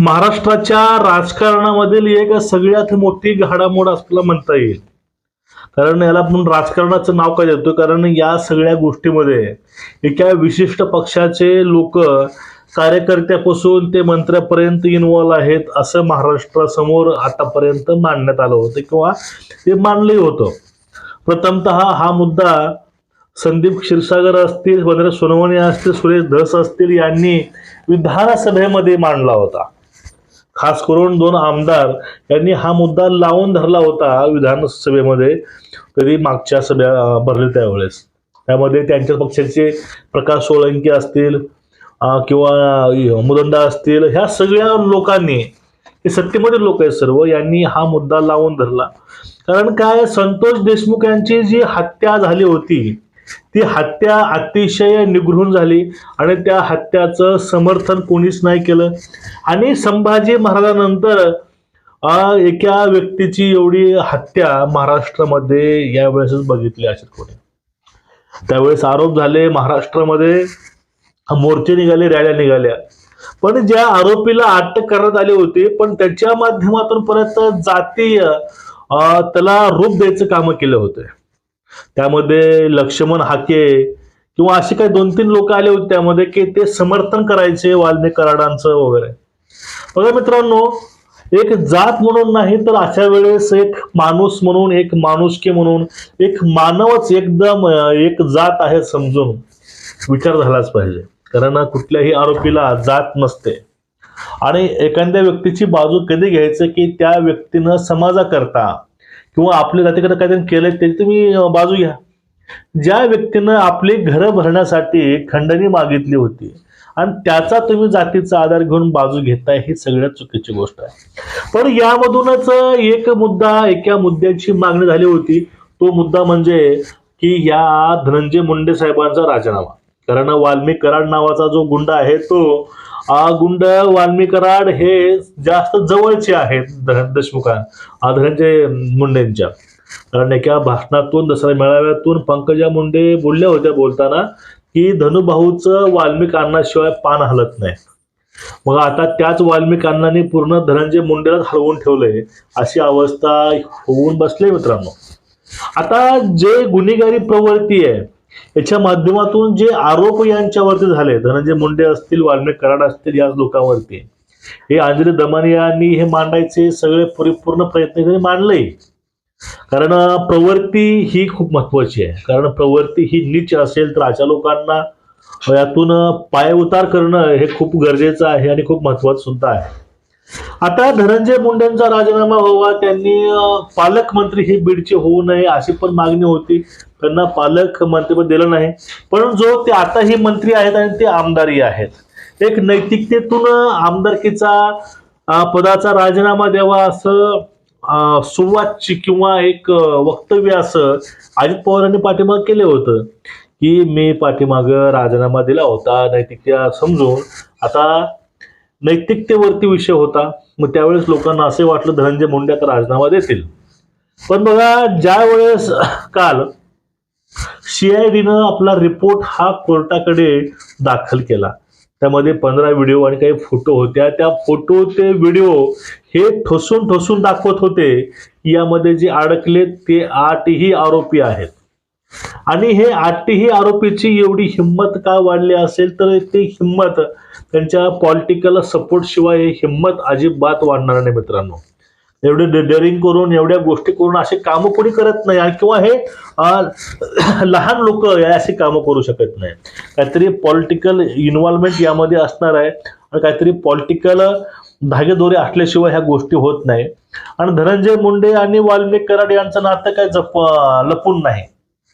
महाराष्ट्राच्या राजकारणामधील एक सगळ्यात मोठी घडामोड असल्याला म्हणता येईल. कारण याला आपण राजकारणाचं नाव काय देतो? कारण या सगळ्या गोष्टीमध्ये एका विशिष्ट पक्षाचे लोक कार्यकर्त्यापासून ते मंत्र्यापर्यंत इन्व्हॉल्व आहेत असं महाराष्ट्रासमोर आतापर्यंत मांडण्यात आलं होतं किंवा ते मांडलंही होतं. प्रथमतः हा मुद्दा संदीप क्षीरसागर असतील वंद्र सोनवणे असतील सुरेश धस असतील यांनी विधानसभेमध्ये मांडला होता. खास करून दोन आमदार यांनी हा मुद्दा लावून धरला होता विधानसभेमध्ये कधी मागच्या सभ्या भरले त्यावेळेस. त्यामध्ये त्यांच्या पक्षाचे प्रकाश सोळंकी असतील किंवा मुदंडा असतील ह्या सगळ्या लोकांनी हे सत्तेमध्ये लोक आहेत सर्व यांनी हा मुद्दा लावून धरला. कारण काय संतोष देशमुख यांची जी हत्या झाली होती ती हत्या अतिशय निगृहून झाली आणि त्या हत्याचं समर्थन कोणीच नाही केलं. आणि संभाजी महाराजानंतर एका व्यक्तीची एवढी हत्या महाराष्ट्रामध्ये यावेळेसच बघितली असेल कोणी त्यावेळेस आरोप झाले महाराष्ट्रामध्ये मोर्चे निघाले रॅल्या निघाल्या. पण ज्या आरोपीला अटक करण्यात आली होती पण त्याच्या माध्यमातून परत जातीय त्याला रूप द्यायचं कामं केलं होतं. त्यामध्ये लक्ष्मण हाके किंवा असे काही दोन तीन लोक आले होते त्यामध्ये की ते समर्थन करायचे वाल्मिक कराडांचं वगैरे. बघा मित्रांनो एक जात म्हणून नाही तर अशा वेळेस एक माणूस म्हणून एक माणुसकी म्हणून एक मानवच एकदम एक जात आहे समजून विचार झालाच पाहिजे. कारण कुठल्याही आरोपीला जात नसते. आणि एखाद्या व्यक्तीची बाजू कधी घ्यायचं की त्या व्यक्तीनं समाजाकरता किंवा आपल्या जातीकडे काहीतरी केलंय त्याची तुम्ही बाजू घ्या. ज्या व्यक्तीनं आपली घरं भरण्यासाठी खंडणी मागितली होती आणि त्याचा तुम्ही जातीचा आधार घेऊन बाजू घेताय ही सगळ्यात चुकीची गोष्ट आहे. पण यामधूनच एक मुद्दा एका मुद्द्याची मागणी झाली होती. तो मुद्दा म्हणजे की या धनंजय मुंडे साहेबांचा राजीनामा. कारण वाल्मिक कराड नावाचा जो गुंडा आहे तो गुंड वाल्मीकराड हे जास्त जवळचे आहेत धन- देशमुखां आ, धनंजय मुंडेंच्या. कारण एका भाषणातून दसरा मेळाव्यातून पंकजा मुंडे बोलल्या होत्या बोलताना की धनुभाऊचं वाल्मिकांनाशिवाय पान हलत नाही. मग आता त्याच वाल्मिकांनी पूर्ण धनंजय मुंडेलाच हलवून ठेवलंय अशी अवस्था होऊन बसली मित्रांनो. आता जे गुन्हेगारी प्रवृत्ती आहे याच्या माध्यमातून जे आरोप यांच्यावरती झाले धनंजय मुंडे असतील वाल्मिक कराड असतील याच लोकांवरती. हे अंजली दमानी यांनी हे मांडायचे सगळे परिपूर्ण प्रयत्न त्यांनी मांडले. कारण प्रवृत्ती ही खूप महत्वाची आहे. कारण प्रवृत्ती ही नीच असेल तर अशा लोकांना यातून पायउतार पाय उतार करणं हे खूप गरजेचं आहे आणि खूप महत्वाचं सुद्धा आहे. आता धनंजय मुंडेंचा राजीनामा व्हावा त्यांनी पालकमंत्री हे बीडचे होऊ नये अशी पण मागणी होती. त्यांना पालक मंत्रीपद दिलं नाही. पण जो ते आताही मंत्री आहेत आणि ते आमदारही आहेत. एक नैतिकतेतून आमदारकीचा पदाचा राजीनामा द्यावा असं अं, सुवाच्य किंवा एक वक्तव्य असं अजित पवारांनी पाठीमाग केलं होतं. की मी पाठीमाग राजीनामा दिला होता नैतिकता समजून. आता नैतिकतेवरती विषय होता. मग त्यावेळेस लोकांना असे वाटलं धनंजय मुंडे आता राजीनामा देतील. पण बघा ज्या वेळेस काल सीआयडीनं आपला रिपोर्ट हा कोर्टाकडे दाखल केला. त्यामध्ये पंधरा व्हिडिओ आणि काही फोटो होत्या. त्या फोटो ते व्हिडिओ हे ठोसून ठोसून दाखवत होते. यामध्ये जे अडकले ते आठही आरोपी आहेत. आणि हे आठही आरोपीची एवढी हिंमत का वाढली असेल तर ती हिंमत त्यांच्या पॉलिटिकल सपोर्ट शिवाय हिंमत अजिबात वाढणार नाही मित्रांनो. एवढे डेअरिंग करून एवढ्या गोष्टी करून असे कामं कोणी करत नाही किंवा हे लहान लोक अशी कामं करू शकत नाही. काहीतरी पॉलिटिकल इन्व्हॉल्वमेंट यामध्ये असणार आहे आणि काहीतरी पॉलिटिकल धागेदोरे असल्याशिवाय ह्या गोष्टी होत नाही. आणि धनंजय मुंडे आणि वाल्मिक कराड यांचं नातं काय जप लपून नाही.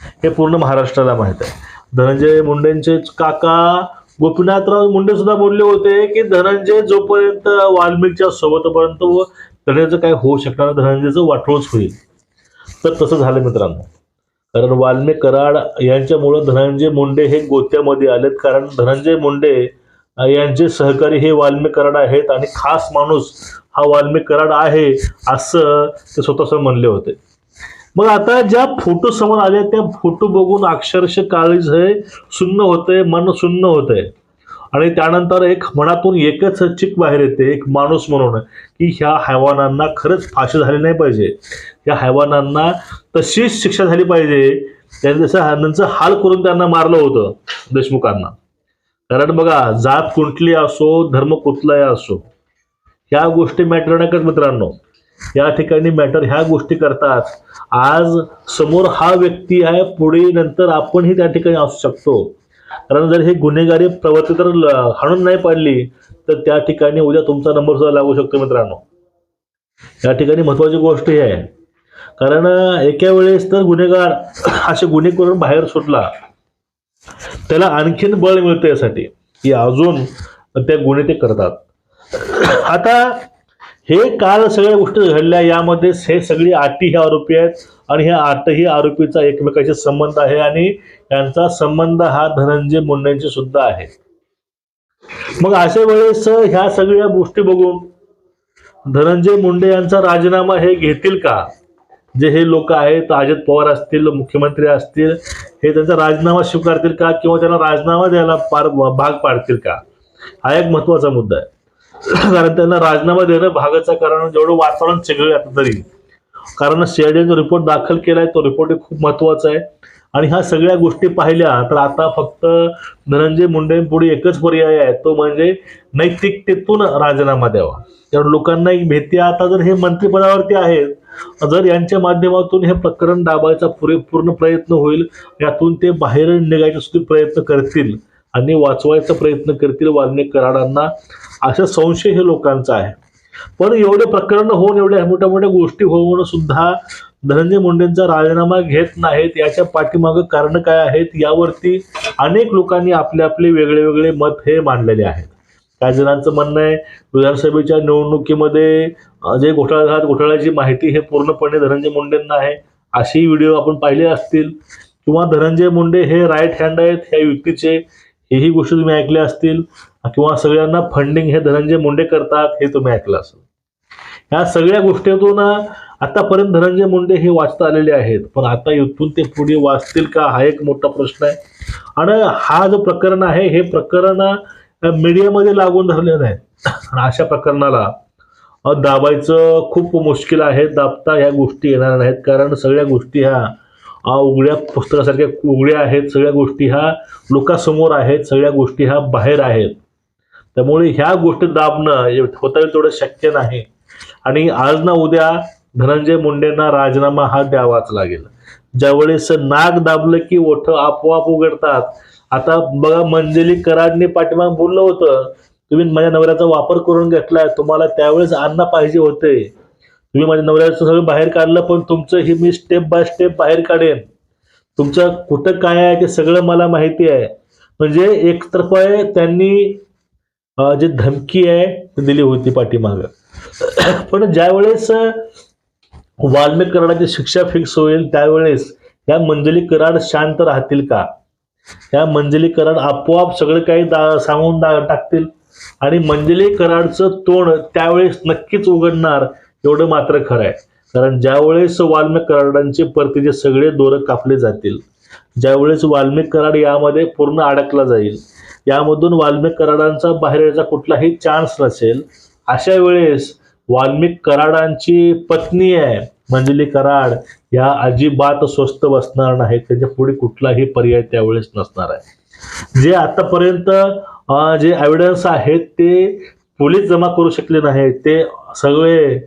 हे पूर्ण महाराष्ट्राला माहीत आहे. धनंजय मुंडेंचे काका गोपीनाथराव मुंडे सुद्धा बोलले होते की धनंजय जोपर्यंत वाल्मिकच्या सोबतपर्यंत व धनंजयचं काय होऊ शकणार धनंजयचं वाटोळच होईल. तर तसं झालं मित्रांनो. कारण वाल्मिक कराड यांच्यामुळं धनंजय मुंडे हे गोत्यामध्ये आलेत. कारण धनंजय मुंडे यांचे सहकारी हे वाल्मिक कराड आहेत आणि खास माणूस हा वाल्मिक कराड आहे असं ते स्वतः म्हणले होते. मग आता ज्या फोटो समोर आले त्या फोटो बघून अक्षरशः काळीज हे सुन्न होतंय मन सुन्न होतंय आणि त्यानंतर एक मनातून एकच चिक बाहेर येते एक माणूस म्हणून की ह्या हैवानांना खरंच फाशी झाली नाही पाहिजे. या हैवानांना तशीच शिक्षा झाली पाहिजे. त्यांनी जसं त्यांचं हाल करून त्यांना मारलं होतं देशमुखांना. कारण बघा जात कुठली असो धर्म कुठलाही असो ह्या गोष्टी मॅटर नाही मित्रांनो? या ठिकाणी मॅटर ह्या गोष्टी करतात. आज समोर हा व्यक्ती आहे पुढे नंतर आपणही त्या ठिकाणी असू शकतो. कारण जर हे गुन्हेगारी प्रवृत्ती तर हाणून नाही पाडली तर त्या ठिकाणी उद्या तुमचा नंबर सुद्धा लागू शकतो मित्रांनो. या ठिकाणी महत्वाची गोष्ट ही आहे. कारण एका वेळेस तर गुन्हेगार असे गुन्हे करून बाहेर सुटला त्याला आणखीन बळ मिळतं यासाठी. की अजून त्या गुन्हे ते करतात. आता हे काल सगळ्या गोष्टी घडल्या. यामध्ये हे सगळी आटी हे आरोपी आहेत आणि ह्या आठही आरोपीचा एकमेकाशी संबंध आहे आणि यांचा संबंध हा धनंजय मुंडेंशी सुद्धा आहे. मग अशा वेळेस ह्या सगळ्या गोष्टी बघून धनंजय मुंडे यांचा राजीनामा हे घेतील का? जे हे लोक आहेत अजित पवार असतील मुख्यमंत्री असतील हे त्यांचा राजीनामा स्वीकारतील का? किंवा त्यांना राजीनामा द्यायला पार भाग पाडतील का? हा एक महत्त्वाचा मुद्दा आहे. कारण त्यांना राजीनामा देणं भागाचं कारण जेवढं वातावरण चिघळलं आता तरी. कारण सीआयडीने जो रिपोर्ट दाखल केलाय तो रिपोर्ट खूप महत्त्वाचा आहे. आणि ह्या सगळ्या गोष्टी पाहिल्या तर आता फक्त धनंजय मुंडे पुढे एकच पर्याय आहे तो म्हणजे नैतिकतेतून राजीनामा द्यावा. कारण लोकांना एक भीती आता जर हे मंत्रिपदावरती आहेत जर यांच्या माध्यमातून हे प्रकरण दाबायचा पुरे पूर्ण प्रयत्न होईल यातून ते बाहेर निघायचे सुद्धा प्रयत्न करतील. आणि वाचवायचा प्रयत्न करतील वारणे कराडांना. असा संशय हे लोकांचा आहे. पण एवढे प्रकरण होऊन एवढ्या मोठ्या मोठ्या गोष्टी होऊन सुद्धा धनंजय मुंडेंचा राजीनामा घेत नाहीत. याच्या पाठीमागं कारण काय आहेत? यावरती अनेक लोकांनी आपले आपले वेगळे वेगळे मत हे मांडलेले आहेत. काही जणांचं म्हणणं आहे विधानसभेच्या निवडणुकीमध्ये जे घोटाळा झाला घोटाळ्याची माहिती हे पूर्णपणे धनंजय मुंडेंना आहे. अशी व्हिडिओ आपण पाहिले असतील. किंवा धनंजय मुंडे हे राईट हँड आहेत ह्या युतीचे हेही गोष्टी तुम्ही ऐकल्या असतील किंवा सगळ्यांना फंडिंग हे धनंजय मुंडे करतात हे तुम्ही ऐकलं असेल. ह्या सगळ्या गोष्टीतून आतापर्यंत धनंजय मुंडे हे वाचता आलेले आहेत पण आता इथून ते पुढे वाचतील का हा एक मोठा प्रश्न आहे. आणि हा जो प्रकरण आहे हे प्रकरण मीडियामध्ये लागून धरलेलं आहे. आणि अशा प्रकरणाला दाबायचं खूप मुश्किल आहे दाबता ह्या गोष्टी येणार नाहीत कारण सगळ्या गोष्टी ह्या हा उघड्या पुस्तकासारख्या उघड्या आहेत सगळ्या गोष्टी ह्या लोकांसमोर आहेत सगळ्या गोष्टी ह्या बाहेर आहेत. त्यामुळे ह्या गोष्टी दाबणं होता येईल तेवढं शक्य नाही. आणि आज ना उद्या धनंजय मुंडेंना राजीनामा हा द्यावाच लागेल. ज्यावेळेस नाक दाबलं की ओठ आपोआप उघडतात. आता बघा मंजली कराडने पाठीमाग बोललं होतं तुम्ही माझ्या नवऱ्याचा वापर करून घेतलाय तुम्हाला त्यावेळेस अन्न पाहिजे होते. तुम्ही माझ्या नवऱ्याचं सगळं बाहेर काढलं पण तुमचं हे मी स्टेप बाय स्टेप बाहेर काढेन. तुमचं कुठं काय आहे ते सगळं मला माहिती आहे. म्हणजे एकतर्फा त्यांनी जी धमकी आहे ती दिली होती पाठीमाग. पण ज्यावेळेस वाल्मिक कराडाची शिक्षा फिक्स होईल त्यावेळेस या मंजली कराड शांत राहतील का? या मंजली कराड आपोआप सगळं काही दा सांगून टाकतील. आणि मंजली कराडचं तोंड त्यावेळेस नक्कीच उघडणार. एवढं मात्र खरं आहे. कारण ज्यावेळेस वाल्मिक कराडांचे परतीचे सगळे दोरं कापले जातील ज्यावेळेस वाल्मिक कराड यामध्ये पूर्ण अडकला जाईल यामधून वाल्मिक कराडांचा बाहेर यायचा कुठलाही चान्स नसेल अशा वेळेस वाल्मिक कराडांची पत्नी आहे मंजली कराड या अजिबात स्वस्त बसणार नाही त्याच्या पुढे कुठलाही पर्याय त्यावेळेस नसणार आहे. जे आतापर्यंत जे एव्हिडन्स आहेत ते पोलीस जमा करू शकले नाहीत ते सगळे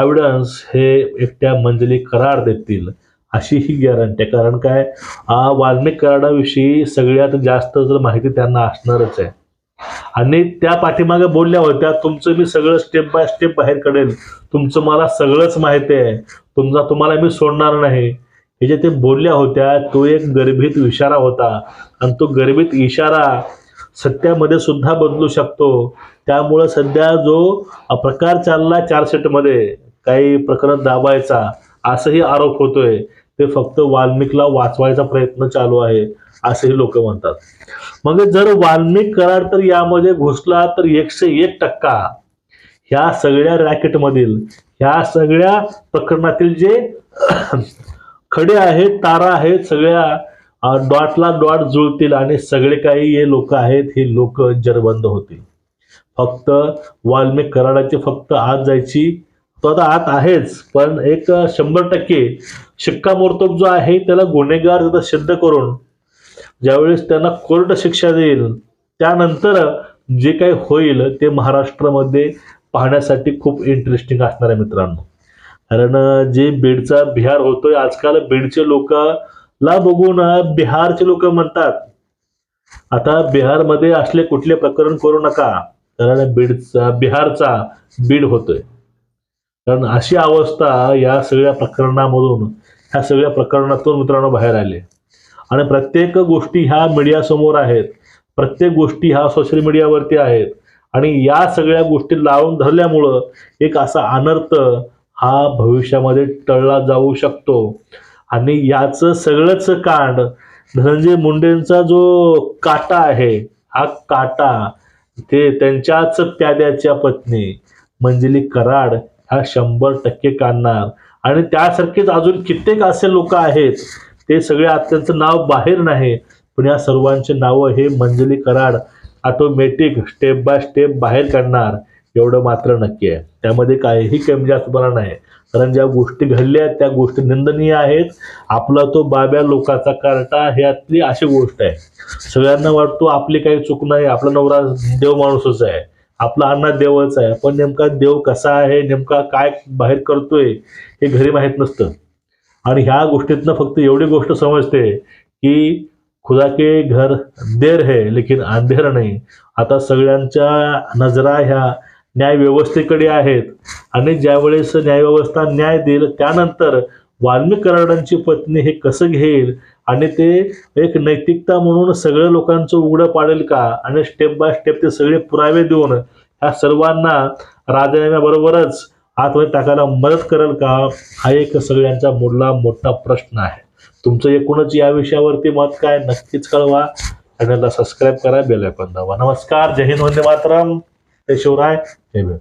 एव्हिडन्स हे एकट्या मंजली करार देतील अशी ही गॅरंटी आहे. कारण काय? आ, वाल्मिक कराडाविषयी सगळ्यात जास्त जर माहिती त्यांना असणारच आहे. आणि त्या पाठीमागे बोलल्या होत्या तुमचं मी सगळं स्टेप बाय स्टेप बाहेर काढेल. तुमचं मला सगळंच माहिती आहे. तुमचा तुम्हाला मी सोडणार नाही. हे जे ते बोलल्या होत्या तो एक गर्भित इशारा होता. आणि तो गर्भित इशारा सत्यामध्ये सुद्धा बदलू शकतो. त्यामुळं सध्या जो प्रकार चालला चार सेटमध्ये काही प्रकरण दाबायचा असंही आरोप होतोय. ते फक्त वाल्मिकला वाचवायचा प्रयत्न चालू आहे असेही लोक म्हणतात. मग जर वाल्मिक करार तर यामध्ये घुसला तर एकशे एक टक्का. ह्या सगळ्या रॅकेटमधील ह्या सगळ्या प्रकरणातील जे खडे आहेत तारा आहेत सगळ्या डॉटला डॉट जुळतील आणि सगळे काही हे लोक आहेत हे लोक जरबंद होतील. फक्त वाल्मिक कराडाची फक्त आत जायची तो आता आत आहेच पण एक शंभर टक्के शिक्कामोर्तब जो आहे त्याला गुन्हेगार जर सिद्ध करून ज्यावेळेस त्यांना कोर्ट शिक्षा देईल त्यानंतर जे काही होईल ते महाराष्ट्रामध्ये पाहण्यासाठी खूप इंटरेस्टिंग असणार आहे मित्रांनो. कारण जे बीडचा बिहार होतोय आजकाल बीडचे लोक ला बघून बिहारचे लोक म्हणतात आता बिहारमध्ये असले कुठले प्रकरण करू नका. कारण बीडचा बिहारचा बीड होतोय. कारण अशी अवस्था या सगळ्या प्रकरणामधून ह्या सगळ्या प्रकरणातून मित्रांनो बाहेर आले. आणि प्रत्येक गोष्टी ह्या मीडियासमोर आहेत. प्रत्येक गोष्टी ह्या सोशल मीडियावरती आहेत. आणि या सगळ्या गोष्टी लावून धरल्यामुळं एक असा अनर्थ हा भविष्यामध्ये टळला जाऊ शकतो. आणि याचं सगळंच कांड धनंजय मुंडेंचा जो काटा आहे हा काटा ते त्यांच्याच प्याद्याच्या पत्नी मंजिली कराड हा शंभर टक्के काढणार. आणि त्यासारखेच अजून कित्येक असे लोक आहेत ते सगळे आज त्यांचं नाव बाहेर नाही पण या सर्वांचे नावं हे Manjali Karad automatic step by step बाहेर काढणार एवढं मात्र नक्की आहे. त्यामध्ये काहीही कमी जास्तपणा नाही. कारण ज्या गोष्टी घडल्या आहेत त्या गोष्टी निंदनीय आहेत. आपला तो बाब्या लोकाचा कार्टा ह्यातली अशी गोष्ट आहे. सगळ्यांना वाटतो आपली काही चूक नाही आपला नवरा देव माणूसच आहे. आपला अण्णा देवच आहे. पण नेमका देव कसा आहे नेमका काय बाहेर करतोय हे घरी माहीत नसतं. आणि ह्या गोष्टीतनं फक्त एवढी गोष्ट समजते की खुदा के घर देर है लेकिन अंधेर नाही. आता सगळ्यांच्या नजरा ह्या न्याय व्यवस्थेकडे आहेत. आणि ज्यावेळेस न्यायव्यवस्था न्याय देईल त्यानंतर वाल्मिक कराडांची पत्नी हे कसं घेईल? आणि ते एक नैतिकता म्हणून सगळ्या लोकांचं उघडं पाडेल का? आणि स्टेप बाय स्टेप ते सगळे पुरावे देऊन ह्या सर्वांना राजीनाम्याबरोबरच आतमध्ये टाकायला मदत करेल का? हा एक सगळ्यांचा मोडला मोठा प्रश्न आहे. तुमचं एकूणच या विषयावरती मत काय? नक्कीच कळवा. चॅनलला सबस्क्राईब करा बेल आयकॉन दाबा. नमस्कार. जय हिंद. वंदे मातरम. जय शिवराय. जय भीम.